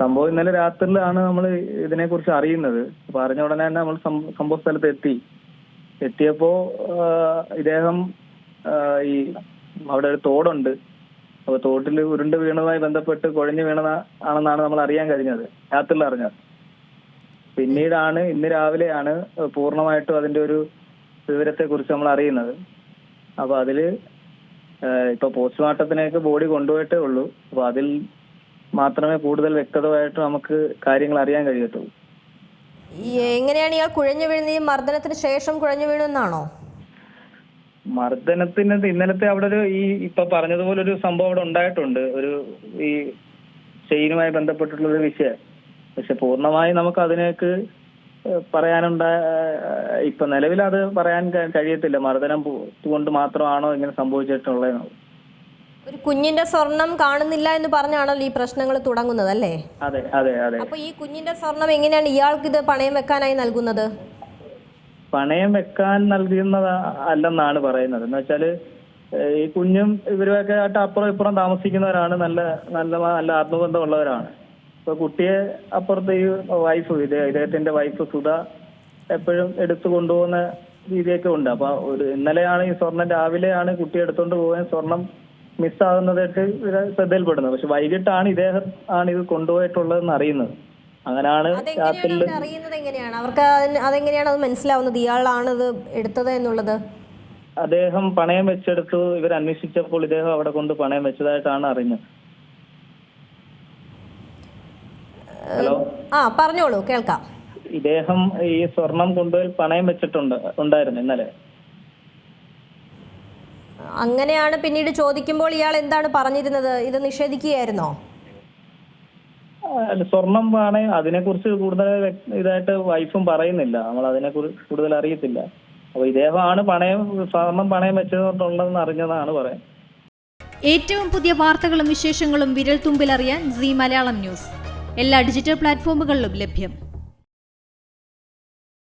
സംഭവം ഇന്നലെ രാത്രിയിലാണ് നമ്മൾ ഇതിനെ കുറിച്ച് അറിയുന്നത്. അപ്പൊ അറിഞ്ഞ ഉടനെ തന്നെ നമ്മൾ സംഭവ സ്ഥലത്ത് എത്തി. എത്തിയപ്പോ ഇദ്ദേഹം ഈ അവിടെ ഒരു തോടുണ്ട്. അപ്പൊ തോട്ടിൽ ഉരുണ്ട് വീണതുമായി ബന്ധപ്പെട്ട് കുഴഞ്ഞു വീണത ആണെന്നാണ് നമ്മൾ അറിയാൻ കഴിഞ്ഞത്. രാത്രിയിൽ അറിഞ്ഞത്. പിന്നീടാണ് ഇന്ന് രാവിലെയാണ് പൂർണമായിട്ടും അതിന്റെ ഒരു വിവരത്തെ കുറിച്ച് നമ്മൾ അറിയുന്നത്. അപ്പൊ അതിൽ ഇപ്പൊ പോസ്റ്റ്മോർട്ടത്തിനേക്ക് ബോഡി കൊണ്ടുപോയിട്ടേ ഉള്ളൂ. അപ്പൊ അതിൽ മാത്രമേ കൂടുതൽ വ്യക്തതമായിട്ട് നമുക്ക് കാര്യങ്ങൾ അറിയാൻ കഴിയത്തുള്ളൂ. എങ്ങനെയാണ് ഇയാൾ കുഴഞ്ഞു വീഴുന്നത്? ഈ മർദ്ദനത്തിന് ശേഷം കുഴഞ്ഞു വീഴുന്നാണോ മർദ്ദനത്തിന് ഇന്നലത്തെ അവിടെ ഒരു ഈ ഇപ്പൊ പറഞ്ഞതുപോലെ ഒരു സംഭവം അവിടെ ഉണ്ടായിട്ടുണ്ട്. ഒരു ഈ ചെയിനുമായി ബന്ധപ്പെട്ടിട്ടുള്ള ഒരു വിഷയം. പക്ഷെ പൂർണമായി നമുക്ക് അതിനേക്ക് പറയാനുണ്ട ഇപ്പൊ നിലവിൽ അത് പറയാൻ കഴിയത്തില്ല. മർദ്ദനം കൊണ്ട് മാത്രമാണോ ഇങ്ങനെ സംഭവിച്ചിട്ടുള്ളത് ഒരു കുഞ്ഞിന്റെ സ്വർണം കാണുന്നില്ല എന്ന് പറഞ്ഞാണല്ലോ ഈ പ്രശ്നങ്ങൾ തുടങ്ങുന്നത് അല്ലേ അതെ അതെ അതെ. അപ്പൊ ഈ കുഞ്ഞിന്റെ സ്വർണം എങ്ങനെയാണ് ഇയാൾക്ക് ഇത് പണയം വെക്കാനായി നൽകുന്നത്? പണയം വെക്കാൻ നൽകുന്നത് അല്ലെന്നാണ് പറയുന്നത്. എന്ന് വെച്ചാൽ ഈ കുഞ്ഞും ഇവരുമൊക്കെ ആയിട്ട് അപ്പുറം ഇപ്പുറം താമസിക്കുന്നവരാണ്. നല്ല നല്ല നല്ല ആത്മബന്ധമുള്ളവരാണ്. ഇപ്പൊ കുട്ടിയെ അപ്പുറത്തെ ഈ വൈഫ് ഇത് ഇദ്ദേഹത്തിന്റെ വൈഫ് സുധ എപ്പോഴും എടുത്തു കൊണ്ടുപോകുന്ന രീതിയൊക്കെ ഉണ്ട്. അപ്പൊ ഒരു ഇന്നലെയാണ് ഈ സ്വർണം രാവിലെയാണ് കുട്ടി എടുത്തോണ്ട് പോകാൻ സ്വർണം മിസ്സാകുന്നതായിട്ട് ഇവർ ശ്രദ്ധയിൽപ്പെടുന്നത്. പക്ഷെ വൈകിട്ടാണ് ഇദ്ദേഹം ആണ് ഇത് കൊണ്ടുപോയിട്ടുള്ളതെന്ന് അറിയുന്നത്. അങ്ങനെയാണ് രാത്രിയിൽ അറിയുന്നത് എങ്ങനെയാണ്? അവർക്ക് അതെങ്ങനെയാണ് അത് മനസ്സിലാവുന്നത്? ഇയാളാണ് ഇത് എടുത്തത് എന്നുള്ളത്? അദ്ദേഹം പണയം വെച്ചെടുത്തു. ഇവർ അന്വേഷിച്ചപ്പോൾ ഇദ്ദേഹം അവിടെ കൊണ്ട് പണയം വെച്ചതായിട്ടാണ് അറിഞ്ഞത് ഹലോ? ആ പറഞ്ഞോളൂ. കേൾക്കാം. ഇദ്ദേഹം ഈ സ്വർണം കൊണ്ടുപോയി പണയം വെച്ചിട്ടുണ്ട് ഉണ്ടായിരുന്നു ഇന്നലെ. അങ്ങനെയാണ് പിന്നീട് ചോദിക്കുമ്പോൾ ഇയാൾ എന്താണ് പറഞ്ഞിരുന്നത്? ഇത് നിഷേധിക്കുകയായിരുന്നോ? സ്വർണം ആണ്. അതിനെക്കുറിച്ച് കൂടുതൽ ഇതായിട്ട് വൈഫും പറയുന്നില്ല. നമ്മൾ അതിനെക്കുറിച്ച് കൂടുതൽ അറിയത്തില്ല. അപ്പൊ ഇദ്ദേഹമാണ് പണയം സ്വർണം പണയം വെച്ചതുകൊണ്ടുള്ളതെന്ന് അറിഞ്ഞതാണ് പറയാൻ. ഏറ്റവും പുതിയ വാർത്തകളും വിശേഷങ്ങളും വിരൽ തുമ്പിലറിയാൻ സി മലയാളം ന്യൂസ്. എല്ലാ ഡിജിറ്റൽ പ്ലാറ്റ്ഫോമുകളിലും ലഭ്യം.